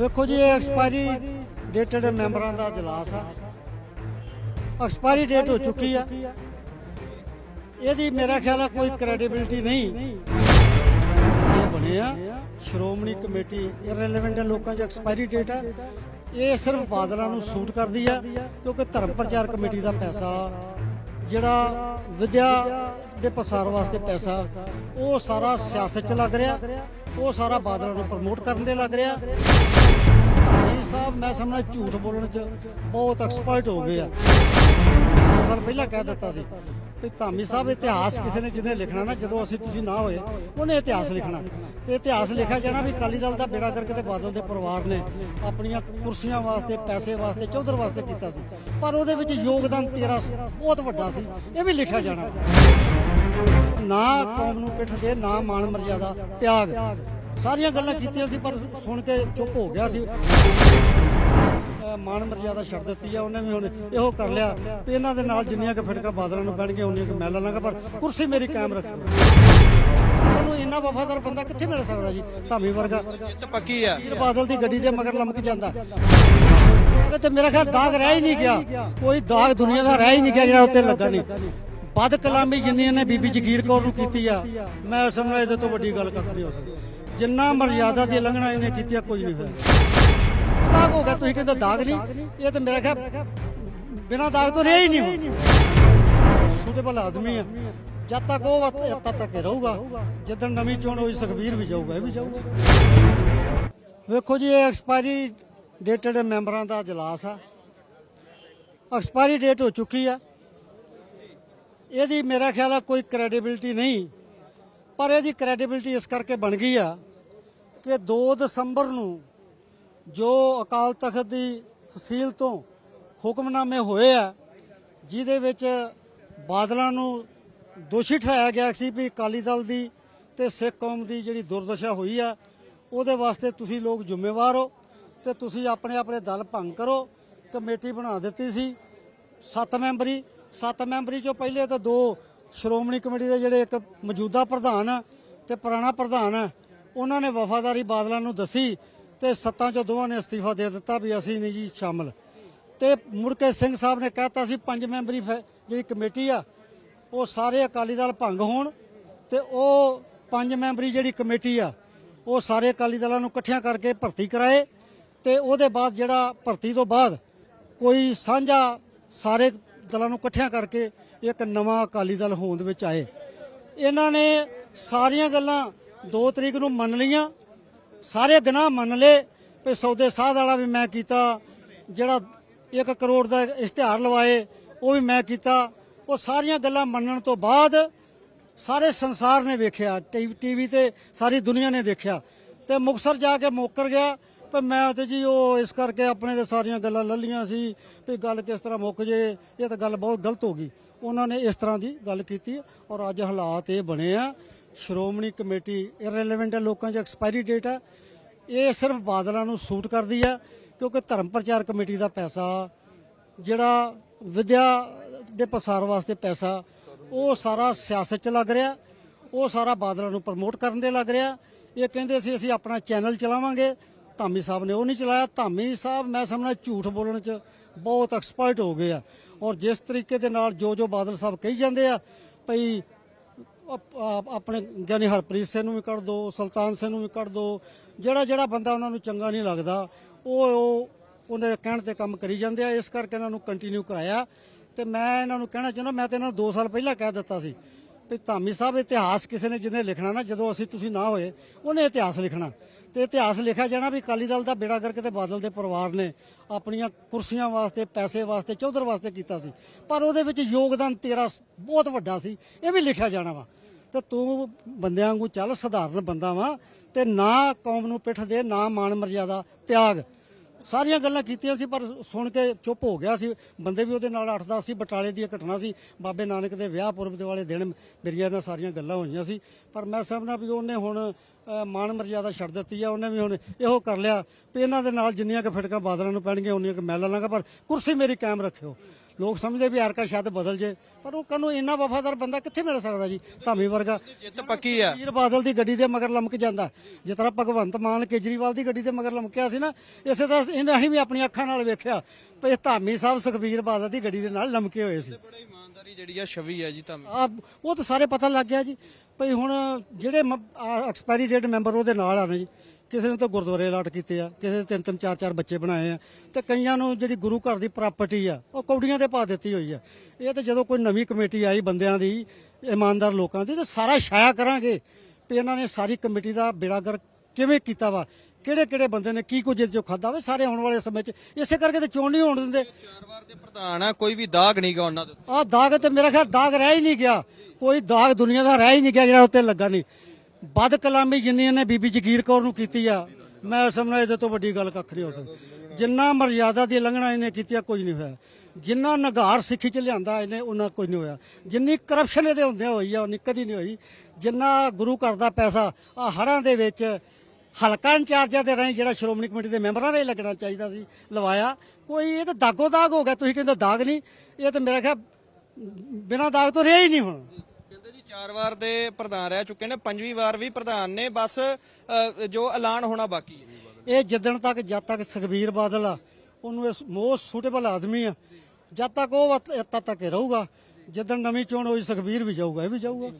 ਵੇਖੋ ਜੀ, ਇਹ ਐਕਸਪਾਇਰੀ ਡੇਟਡ ਮੈਂਬਰਾਂ ਦਾ ਇਜਲਾਸ ਆ। ਐਕਸਪਾਇਰੀ ਡੇਟ ਹੋ ਚੁੱਕੀ ਆ। ਇਹਦੀ ਮੇਰਾ ਖਿਆਲ ਆ ਕੋਈ ਕ੍ਰੈਡੀਬਿਲਟੀ ਨਹੀਂ। ਇਹ ਬਣਿਆ ਸ਼੍ਰੋਮਣੀ ਕਮੇਟੀ ਇਰਰੈਲੇਵੈਂਟ ਲੋਕਾਂ 'ਚ ਐਕਸਪਾਇਰੀ ਡੇਟ ਆ। ਇਹ ਸਿਰਫ ਬਾਦਲਾਂ ਨੂੰ ਸੂਟ ਕਰਦੀ ਆ, ਕਿਉਂਕਿ ਧਰਮ ਪ੍ਰਚਾਰ ਕਮੇਟੀ ਦਾ ਪੈਸਾ ਜਿਹੜਾ ਵਿਦਿਆ ਦੇ ਪ੍ਰਸਾਰ ਵਾਸਤੇ ਪੈਸਾ, ਉਹ ਸਾਰਾ ਸਿਆਸਤ 'ਚ ਲੱਗ ਰਿਹਾ, ਉਹ ਸਾਰਾ ਬਾਦਲਾਂ ਨੂੰ ਪ੍ਰਮੋਟ ਕਰਨ ਦੇ ਲੱਗ ਰਿਹਾ। ਧਾਮੀ ਸਾਹਿਬ, ਮੈਂ ਸਮਝਣਾ ਝੂਠ ਬੋਲਣ 'ਚ ਬਹੁਤ ਐਕਸਪਰਟ ਹੋ ਗਏ ਆ। ਦੋ ਸਾਲ ਪਹਿਲਾਂ ਕਹਿ ਦਿੱਤਾ ਸੀ ਵੀ ਧਾਮੀ ਸਾਹਿਬ ਇਤਿਹਾਸ ਕਿਸੇ ਨੇ ਜਿਹਨੇ ਲਿਖਣਾ ਨਾ, ਜਦੋਂ ਅਸੀਂ ਤੁਸੀਂ ਨਾ ਹੋਏ, ਉਹਨੇ ਇਤਿਹਾਸ ਲਿਖਣਾ। ਤੇ ਇਤਿਹਾਸ ਲਿਖਿਆ ਜਾਣਾ ਵੀ ਅਕਾਲੀ ਦਲ ਦਾ ਬੇੜਾ ਕਰਕੇ ਤੇ ਬਾਦਲ ਦੇ ਪਰਿਵਾਰ ਨੇ ਆਪਣੀਆਂ ਕੁਰਸੀਆਂ ਵਾਸਤੇ, ਪੈਸੇ ਵਾਸਤੇ, ਚੌਧਰ ਵਾਸਤੇ ਕੀਤਾ ਸੀ। ਪਰ ਉਹਦੇ ਵਿੱਚ ਯੋਗਦਾਨ ਤੇਰਾ ਬਹੁਤ ਵੱਡਾ ਸੀ। ਇਹ ਵੀ ਲਿਖਿਆ ਜਾਣਾ। ਨਾ ਕੌਮ ਨੂੰ ਪਿੱਠ ਦੇ, ਨਾ ਮਾਣ ਮਰਜ਼ਾਦਾ, ਤਿਆਗ। ਸਾਰੀਆਂ ਗੱਲਾਂ ਕੀਤੀਆਂ ਸੀ, ਪਰ ਸੁਣ ਕੇ ਚੁੱਪ ਹੋ ਗਿਆ ਸੀ। ਮਾਣ ਮਰਜ਼ਾਦਾ ਛੱਡ ਦਿੱਤੀ ਆ ਉਹਨੇ ਵੀ ਹੁਣ ਇਹੋ ਕਰ ਲਿਆ ਵੀ ਇਹਨਾਂ ਦੇ ਨਾਲ ਜਿੰਨੀਆਂ ਕਿ ਫਿਟਕਾ ਬਾਦਲਾਂ ਨੂੰ ਪੈਣਗੇ ਉਨੀਆਂ ਕਿ ਮੈਂ ਲਾਂਗਾ ਪਰ ਕੁਰਸੀ ਮੇਰੀ ਕਾਇਮ ਰੱਖੋ। ਤੁਹਾਨੂੰ ਇੰਨਾ ਵਫਾਦਾਰ ਬੰਦਾ ਕਿੱਥੇ ਮਿਲ ਸਕਦਾ ਜੀ? ਧਾਮੀ ਵਰਗਾ। ਜਿੱਤ ਪੱਕੀ ਆ। ਵੀਰ ਬਾਦਲ ਦੀ ਗੱਡੀ ਦੇ ਮਗਰ ਲੰਮਕ ਜਾਂਦਾ। ਤੇ ਮੇਰਾ ਖਿਆਲ ਦਾਗ ਰਹਿ ਹੀ ਨਹੀਂ ਗਿਆ। ਕੋਈ ਦਾਗ ਦੁਨੀਆ ਦਾ ਰਹਿ ਹੀ ਨਹੀਂ ਗਿਆ ਜਿਹੜਾ ਉੱਤੇ ਲੱਗਾ ਨਹੀਂ। ਬਦ ਕਲਾਮੀ ਜਿੰਨੀ ਇਹਨੇ ਬੀਬੀ ਜਗੀਰ ਕੌਰ ਨੂੰ ਕੀਤੀ ਆ ਮੈਂ ਸਮਝਦਾ ਇਹਦੇ ਤੋਂ ਵੱਡੀ ਗੱਲ ਕੱਖ ਨਹੀਂ ਹੋ ਸਕਦੀ। ਜਿੰਨਾ ਮਰਜ਼ਾਦਾ ਦੀ ਲੰਘਣਾ ਇਹਨੇ ਕੀਤੀ ਆ ਕੋਈ ਨਹੀਂ ਹੋਇਆ। ਦਾਗ ਹੋ ਗਿਆ, ਤੁਸੀਂ ਕਹਿੰਦੇ ਦਾਗ ਨਹੀਂ। ਇਹ ਤਾਂ ਮੇਰਾ ਖਿਆਲ ਬਿਨਾਂ ਦਾਗ ਤੋਂ ਰਿਹਾ ਹੀ ਨਹੀਂ ਸੂਟੇਬਲ ਆਦਮੀ ਆ ਜਦ ਤੱਕ ਉਹ ਤਦ ਤੱਕ ਰਹੂਗਾ ਜਦੋਂ ਨਵੀਂ ਚੋਣ ਹੋਈ, ਸੁਖਬੀਰ ਵੀ ਜਾਊਗਾ, ਇਹ ਵੀ ਜਾਊਗਾ। ਵੇਖੋ ਜੀ, ਇਹ ਐਕਸਪਾਇਰੀ ਡੇਟਡ ਮੈਂਬਰਾਂ ਦਾ ਇਜਲਾਸ ਆ। ਐਕਸਪਾਇਰੀ ਡੇਟ ਹੋ ਚੁੱਕੀ ਆ। ਇਹਦੀ ਮੇਰਾ ਖਿਆਲ ਆ ਕੋਈ ਕ੍ਰੈਡੀਬਿਲਟੀ ਨਹੀਂ। ਪਰ ਇਹਦੀ ਕ੍ਰੈਡੀਬਿਲਟੀ ਇਸ ਕਰਕੇ ਬਣ ਗਈ ਆ ਕਿ 2 ਦਸੰਬਰ ਨੂੰ ਜੋ ਅਕਾਲ ਤਖਤ ਦੀ ਫਸੀਲ ਤੋਂ ਹੁਕਮਨਾਮੇ ਹੋਏ ਆ, ਜਿਹਦੇ ਵਿੱਚ ਬਾਦਲਾਂ ਨੂੰ ਦੋਸ਼ੀ ਠਹਿਰਾਇਆ ਗਿਆ ਸੀ ਵੀ ਅਕਾਲੀ ਦਲ ਦੀ ਤੇ ਸਿੱਖ ਕੌਮ ਦੀ ਜਿਹੜੀ ਦੁਰਦਸ਼ਾ ਹੋਈ ਆ, ਉਹਦੇ ਵਾਸਤੇ ਤੁਸੀਂ ਲੋਕ ਜ਼ਿੰਮੇਵਾਰ ਹੋ ਤੇ ਤੁਸੀਂ ਆਪਣੇ ਆਪਣੇ ਦਲ ਭੰਗ ਕਰੋ। ਕਮੇਟੀ ਬਣਾ ਦਿੱਤੀ ਸੀ ਸੱਤ ਮੈਂਬਰੀ। ਸੱਤ ਮੈਂਬਰੀ ਚੋਂ ਪਹਿਲੇ ਤਾਂ ਦੋ ਸ਼੍ਰੋਮਣੀ ਕਮੇਟੀ ਦੇ ਜਿਹੜੇ ਇੱਕ ਮੌਜੂਦਾ ਪ੍ਰਧਾਨ ਆ ਤੇ ਪੁਰਾਣਾ ਪ੍ਰਧਾਨ ਆ, ਉਹਨਾਂ ਨੇ ਵਫਾਦਾਰੀ ਬਾਦਲਾਂ ਨੂੰ ਦੱਸੀ ਤੇ ਸੱਤਾਂ ਚੋਂ ਦੋਵਾਂ ਨੇ ਅਸਤੀਫਾ ਦੇ ਦਿੱਤਾ ਵੀ ਅਸੀਂ ਨਹੀਂ ਜੀ ਸ਼ਾਮਲ। ਤੇ ਮੁੜ ਕੇ ਸਿੰਘ ਸਾਹਿਬ ਨੇ ਕਹਿਤਾ ਸੀ ਪੰਜ ਮੈਂਬਰੀ ਫੈ- ਜਿਹੜੀ ਕਮੇਟੀ ਆ, ਉਹ ਸਾਰੇ ਅਕਾਲੀ ਦਲ ਭੰਗ ਹੋਣ ਤੇ ਉਹ ਪੰਜ ਮੈਂਬਰੀ ਜਿਹੜੀ ਕਮੇਟੀ ਆ, ਉਹ ਸਾਰੇ ਅਕਾਲੀ ਦਲਾਂ ਨੂੰ ਇਕੱਠਿਆਂ ਕਰਕੇ ਭਰਤੀ ਕਰਾਏ ਤੇ ਉਹਦੇ ਬਾਅਦ ਜਿਹੜਾ ਭਰਤੀ ਤੋਂ ਬਾਅਦ ਕੋਈ ਸਾਂਝਾ ਸਾਰੇ ਦਲਾਂ ਨੂੰ ਇਕੱਠਿਆਂ ਕਰਕੇ ਇੱਕ ਨਵਾਂ ਅਕਾਲੀ ਦਲ ਹੋਂਦ ਵਿੱਚ ਆਏ। ਇਹਨਾਂ ਨੇ ਸਾਰੀਆਂ ਗੱਲਾਂ 2 ਤਰੀਕ ਨੂੰ ਮੰਨ ਲਈਆਂ ਸਾਰੇ ਗੁਨਾਹ ਮੰਨ ਲਏ, ਵੀ ਸੌਦੇ ਸਾਧ ਵਾਲਾ ਵੀ ਮੈਂ ਕੀਤਾ, ਜਿਹੜਾ 1 ਕਰੋੜ ਦਾ ਇਸ਼ਤਿਹਾਰ ਲਵਾਏ, ਉਹ ਵੀ ਮੈਂ ਕੀਤਾ। ਉਹ ਸਾਰੀਆਂ ਗੱਲਾਂ ਮੰਨਣ ਤੋਂ ਬਾਅਦ ਸਾਰੇ ਸੰਸਾਰ ਨੇ ਵੇਖਿਆ ਟੀਵੀ ਤੇ ਸਾਰੀ ਦੁਨੀਆ ਨੇ ਦੇਖਿਆ। ਤੇ ਮੁਕਸਰ ਜਾ ਕੇ ਮੁੱਕਰ ਗਿਆ ਪਰ ਮੈਂ ਤੇ ਜੀ ਉਹ ਇਸ ਕਰਕੇ ਆਪਣੇ ਤੇ ਸਾਰੀਆਂ ਗੱਲਾਂ ਲੱਲੀਆਂ ਸੀ, ਵੀ ਗੱਲ ਕਿਸ ਤਰ੍ਹਾਂ ਮੁੱਕ ਜੇ, ਇਹ ਤਾਂ ਗੱਲ ਬਹੁਤ ਗਲਤ ਹੋ ਗਈ। ਉਹਨਾਂ ਨੇ ਇਸ ਤਰ੍ਹਾਂ ਦੀ ਗੱਲ ਕੀਤੀ, ਔਰ ਅੱਜ ਹਾਲਾਤ ਇਹ ਬਣੇ ਆ ਸ਼੍ਰੋਮਣੀ ਕਮੇਟੀ ਇਰਰੈਲੇਵੈਂਟ ਲੋਕਾਂ 'ਚ ਐਕਸਪਾਇਰੀ ਡੇਟ ਹੈ। ਇਹ ਸਿਰਫ ਬਾਦਲਾਂ ਨੂੰ ਸੂਟ ਕਰਦੀ ਹੈ, ਕਿਉਂਕਿ ਧਰਮ ਪ੍ਰਚਾਰ ਕਮੇਟੀ ਦਾ ਪੈਸਾ, ਜਿਹੜਾ ਵਿਦਿਆ ਦੇ ਪ੍ਰਸਾਰ ਵਾਸਤੇ ਪੈਸਾ, ਉਹ ਸਾਰਾ ਸਿਆਸਤ 'ਚ ਲੱਗ ਰਿਹਾ, ਉਹ ਸਾਰਾ ਬਾਦਲਾਂ ਨੂੰ ਪ੍ਰਮੋਟ ਕਰਨ ਦੇ ਲੱਗ ਰਿਹਾ। ਇਹ ਕਹਿੰਦੇ ਸੀ, ਅਸੀਂ ਆਪਣਾ ਚੈਨਲ ਚਲਾਵਾਂਗੇ। ਧਾਮੀ ਸਾਹਿਬ ਨੇ ਉਹ ਨਹੀਂ ਚਲਾਇਆ। ਧਾਮੀ ਸਾਹਿਬ, ਮੈਂ ਸਮਝਦਾ ਝੂਠ ਬੋਲਣ 'ਚ ਬਹੁਤ ਐਕਸਪਰਟ ਹੋ ਗਏ ਆ। ਔਰ ਜਿਸ ਤਰੀਕੇ ਦੇ ਨਾਲ ਜੋ ਜੋ ਬਾਦਲ ਸਾਹਿਬ ਕਹੀ ਜਾਂਦੇ ਆ, ਭਈ ਆਪਣੇ ਗਿਆਨੀ ਹਰਪ੍ਰੀਤ ਸਿੰਘ ਨੂੰ ਵੀ ਕੱਢ ਦੋ, ਸੁਲਤਾਨ ਸਿੰਘ ਨੂੰ ਵੀ ਕੱਢ ਦੋ, ਜਿਹੜਾ ਜਿਹੜਾ ਬੰਦਾ ਉਹਨਾਂ ਨੂੰ ਚੰਗਾ ਨਹੀਂ ਲੱਗਦਾ, ਉਹ ਉਹ ਉਹਦੇ ਕਹਿਣ ਤੇ ਕੰਮ ਕਰੀ ਜਾਂਦੇ ਆ, ਇਸ ਕਰਕੇ ਇਹਨਾਂ ਨੂੰ ਕੰਟੀਨਿਊ ਕਰਾਇਆ। ਤੇ ਮੈਂ ਇਹਨਾਂ ਨੂੰ ਕਹਿਣਾ ਚਾਹੁੰਦਾ, ਮੈਂ ਤੇ ਇਹਨਾਂ ਨੂੰ 2 ਸਾਲ ਪਹਿਲਾਂ ਕਹਿ ਦਿੱਤਾ ਸੀ ਵੀ ਧਾਮੀ ਸਾਹਿਬ ਇਤਿਹਾਸ ਕਿਸੇ ਨੇ ਜਿਹਨੇ ਲਿਖਣਾ ਨਾ, ਜਦੋਂ ਅਸੀਂ ਤੁਸੀਂ ਨਾ ਹੋਏ, ਉਹਨੇ ਇਤਿਹਾਸ ਲਿਖਣਾ। ਤੇ ਇਤਿਹਾਸ ਲਿਖਿਆ ਜਾਣਾ ਵੀ ਅਕਾਲੀ ਦਲ ਦਾ ਬੇੜਾ ਕਰਕੇ ਤੇ ਬਾਦਲ ਦੇ ਪਰਿਵਾਰ ਨੇ ਆਪਣੀਆਂ ਕੁਰਸੀਆਂ ਵਾਸਤੇ, ਪੈਸੇ ਵਾਸਤੇ, ਚੌਧਰ ਵਾਸਤੇ ਕੀਤਾ ਸੀ। ਪਰ ਉਹਦੇ ਵਿੱਚ ਯੋਗਦਾਨ ਤੇਰਾ ਬਹੁਤ ਵੱਡਾ ਸੀ। ਇਹ ਵੀ ਲਿਖਿਆ ਜਾਣਾ ਵਾ। ਤੇ ਤੂੰ ਬੰਦਿਆਂ ਵਾਂਗੂ ਚੱਲ, ਸਧਾਰਨ ਬੰਦਾ ਵਾ ਤੇ ਨਾ ਕੌਮ ਨੂੰ ਪਿੱਠ ਦੇ, ਨਾ ਮਾਣ ਮਰਜ਼ਾਦਾ, ਤਿਆਗ। ਸਾਰੀਆਂ ਗੱਲਾਂ ਕੀਤੀਆਂ ਸੀ, ਪਰ ਸੁਣ ਕੇ ਚੁੱਪ ਹੋ ਗਿਆ ਸੀ। ਬੰਦੇ ਵੀ ਉਹਦੇ ਨਾਲ 8-10 ਸੀ, ਬਟਾਲੇ ਦੀ ਇਹ ਘਟਨਾ ਸੀ। ਬਾਬੇ ਨਾਨਕ ਦੇ ਵਿਆਹ ਪੁਰਬ ਦੇ ਵਾਲੇ ਦਿਨ ਮੇਰੀਆਂ ਨਾਲ ਸਾਰੀਆਂ ਗੱਲਾਂ ਹੋਈਆਂ ਸੀ। ਪਰ ਮੈਂ ਸਮਝਦਾ ਵੀ ਉਹਨੇ ਹੁਣ ਮਾਣ ਮਰਜ਼ਾਦਾ ਛੱਡ ਦਿੱਤੀ ਆ ਉਹਨੇ ਵੀ ਹੁਣ ਇਹੋ ਕਰ ਲਿਆ ਵੀ ਇਹਨਾਂ ਦੇ ਨਾਲ ਜਿੰਨੀਆਂ ਕਿ ਫਿਟਕਾ ਬਾਦਲਾਂ ਨੂੰ ਪੈਣਗੀਆਂ ਉਨੀਆਂ ਕਿ ਮੈਂ ਲਾਂਗਾ ਪਰ ਕੁਰਸੀ ਮੇਰੀ ਕਾਇਮ ਰੱਖਿਓ। ਲੋਕ ਸਮਝਦੇ ਵੀ ਹਰਕਾ ਸ਼ਾਇਦ ਬਦਲ ਜੇ ਪਰ ਉਹ ਕਨੂੰ ਇੰਨਾ ਵਫਾਦਾਰ ਬੰਦਾ ਕਿੱਥੇ ਮਿਲ ਸਕਦਾ ਜੀ? ਧਾਮੀ ਵਰਗਾ। ਜਿੱਤ ਪੱਕੀ ਆ। ਵੀਰ ਬਾਦਲ ਦੀ ਗੱਡੀ ਦੇ ਮਗਰ ਲਮਕ ਜਾਂਦਾ। ਜਿਸ ਤਰ੍ਹਾਂ ਭਗਵੰਤ ਮਾਨ ਕੇਜਰੀਵਾਲ ਦੀ ਗੱਡੀ ਦੇ ਮਗਰ ਲਮਕਿਆ ਸੀ ਨਾ ਇਸੇ ਤਰ੍ਹਾਂ ਇਹਨਾਂ ਅਸੀਂ ਵੀ ਆਪਣੀਆਂ ਅੱਖਾਂ ਨਾਲ ਵੇਖਿਆ ਵੀ ਧਾਮੀ ਸਾਹਿਬ ਸੁਖਬੀਰ ਬਾਦਲ ਦੀ ਗੱਡੀ ਦੇ ਨਾਲ ਲਮਕੇ ਹੋਏ ਸੀ। ਬੜਾ ਇਮਾਨਦਾਰੀ ਜਿਹੜੀ ਆ ਛਵੀ ਆ ਜੀ ਤਾਂ ਆ ਉਹ ਤਾਂ ਸਾਰੇ ਪਤਾ ਲੱਗ ਗਿਆ ਜੀ। ਭਈ ਹੁਣ ਜਿਹੜੇ ਐਕਸਪਾਇਰੀ ਡੇਟ ਮੈਂਬਰ ਉਹਦੇ ਨਾਲ ਆ ਨੇ ਜੀ। ਕਿਸੇ ਨੂੰ ਤਾਂ ਗੁਰਦੁਆਰੇ ਅਲਾਟ ਕੀਤੇ ਆ, ਕਿਸੇ ਦੇ ਤਿੰਨ ਤਿੰਨ ਚਾਰ ਚਾਰ ਬੱਚੇ ਬਣਾਏ ਆ ਤੇ ਕਈਆਂ ਨੂੰ ਜਿਹੜੀ ਗੁਰੂ ਘਰ ਦੀ ਪ੍ਰਾਪਰਟੀ ਆ, ਉਹ ਕੌਡੀਆਂ ਤੇ ਪਾ ਦਿੱਤੀ ਹੋਈ ਆ। ਇਹ ਤਾਂ ਜਦੋਂ ਕੋਈ ਨਵੀਂ ਕਮੇਟੀ ਆਈ ਬੰਦਿਆਂ ਦੀ, ਇਮਾਨਦਾਰ ਲੋਕਾਂ ਦੀ, ਤਾਂ ਸਾਰਾ ਛਾਇਆ ਕਰਾਂਗੇ ਵੀ ਇਹਨਾਂ ਨੇ ਸਾਰੀ ਕਮੇਟੀ ਦਾ ਬੇੜਾਗਰ ਕਿਵੇਂ ਕੀਤਾ ਵਾ। ਕਿਹੜੇ ਕਿਹੜੇ ਬੰਦੇ ਨੇ ਕੀ ਕੁਝ ਜੋ ਖਾਦਾ ਵਾ ਸਾਰੇ ਆਉਣ ਵਾਲੇ ਸਮੇਂ 'ਚ? ਇਸੇ ਕਰਕੇ ਤੇ ਚੋਣ ਨਹੀਂ ਹੋਣ ਦਿੰਦੇ। ਚਾਰ ਵਾਰ ਦੇ ਪ੍ਰਧਾਨ ਆ ਕੋਈ ਵੀ ਦਾਗ ਨਹੀਂ ਗਾ ਉਹਨਾਂ ਦੇ ਉੱਤੇ। ਆ ਦਾਗ ਤੇ ਮੇਰਾ ਖਿਆਲ ਦਾਗ ਰਹਿ ਹੀ ਨਹੀਂ ਗਿਆ। ਕੋਈ ਦਾਗ ਦੁਨੀਆ ਦਾ ਰਹਿ ਹੀ ਨਹੀਂ ਗਿਆ ਜਿਹੜਾ ਉੱਤੇ ਲੱਗਾ ਨਹੀਂ। ਬਦ ਕਲਾਮੀ ਜਿੰਨੀ ਇਹਨੇ ਬੀਬੀ ਜਗੀਰ ਕੌਰ ਨੂੰ ਕੀਤੀ ਆ ਮੈਂ ਸਮਝਦਾ ਇਹਦੇ ਤੋਂ ਵੱਡੀ ਗੱਲ ਕੱਖ ਨਹੀਂ ਹੋ ਸਕਦੀ। ਜਿੰਨਾ ਮਰਜ਼ਾਦਾ ਦੀ ਲੰਘਣਾ ਇਹਨੇ ਕੀਤੀ ਆ ਕੁਝ ਨਹੀਂ ਹੋਇਆ। ਜਿੰਨਾ ਨਗਾਰ ਸਿੱਖੀ ਚ ਲਿਆਂਦਾ ਇਹਨੇ ਉਹਨਾਂ ਕੁਝ ਨਹੀਂ ਹੋਇਆ। ਜਿੰਨੀ ਕਰਪਸ਼ਨ ਇਹਦੇ ਹੁੰਦੇ ਹੋਈ ਆ ਉਹ ਕਦੀ ਨਹੀਂ ਹੋਈ। ਜਿੰਨਾ ਗੁਰੂ ਘਰ ਦਾ ਪੈਸਾ ਆ ਹੜਾਂ ਦੇ ਵਿੱਚ ਹਲਕਾ ਇੰਚਾਰਜਾਂ ਦੇ ਰਾਹੀਂ ਜਿਹੜਾ ਸ਼੍ਰੋਮਣੀ ਕਮੇਟੀ ਦੇ ਮੈਂਬਰਾਂ ਨੇ ਲੱਗਣਾ ਚਾਹੀਦਾ ਸੀ ਲਵਾਇਆ। ਕੋਈ ਇਹ ਤਾਂ ਦਾਗੋ ਦਾਗ ਹੋ ਗਿਆ ਤੁਸੀਂ ਕਹਿੰਦੇ ਦਾਗ ਨਹੀਂ। ਇਹ ਤਾਂ ਮੇਰਾ ਖਿਆਲ ਬਿਨਾਂ ਦਾਗ ਤੋਂ ਰਿਹਾ ਹੀ ਨਹੀਂ ਹੁਣ। ਕਹਿੰਦੇ ਜੀ ਚਾਰ ਵਾਰ ਦੇ ਪ੍ਰਧਾਨ ਰਹਿ ਚੁੱਕੇ ਨੇ ਪੰਜਵੀਂ ਵਾਰ ਵੀ ਪ੍ਰਧਾਨ ਨੇ ਬਸ ਜੋ ਐਲਾਨ ਹੋਣਾ ਬਾਕੀ ਹੈ। ਇਹ ਜਿੱਦਣ ਤੱਕ ਜਦ ਤੱਕ ਸੁਖਬੀਰ ਬਾਦਲ ਆ ਉਹਨੂੰ ਇਸ ਮੋਸਟ ਸੂਟੇਬਲ ਆਦਮੀ ਆ ਜਦ ਤੱਕ ਉਹ ਤਦ ਤੱਕ ਰਹੂਗਾ। ਜਿੱਦਣ ਨਵੀਂ ਚੋਣ ਹੋਈ ਸੁਖਬੀਰ ਵੀ ਜਾਊਗਾ ਇਹ ਵੀ ਜਾਊਗਾ।